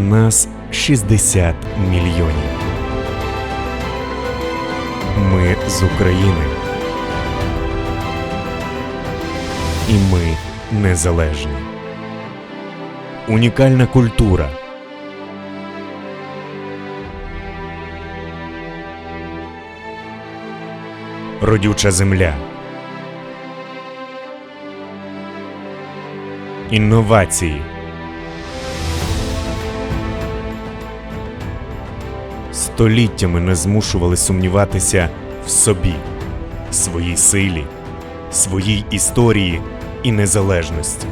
Нас 60 мільйонів. Ми з України. І ми незалежні. Унікальна культура. Родюча земля. Інновації. Століттями не змушували сумніватися в собі, своїй силі, своїй історії і незалежності.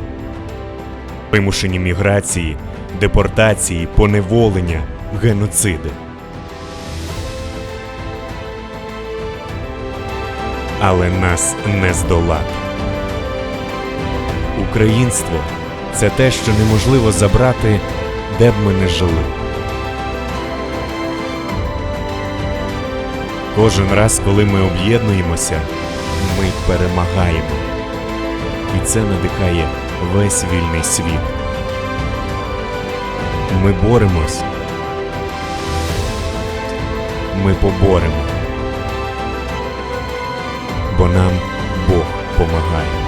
Вимушені міграції, депортації, поневолення, геноциди. Але нас не здолати. Українство це те, що неможливо забрати, де б ми не жили. Кожен раз, коли ми об'єднуємося, ми перемагаємо. І це надихає весь вільний світ. Ми боремось. Ми поборемо. Бо нам Бог помагає.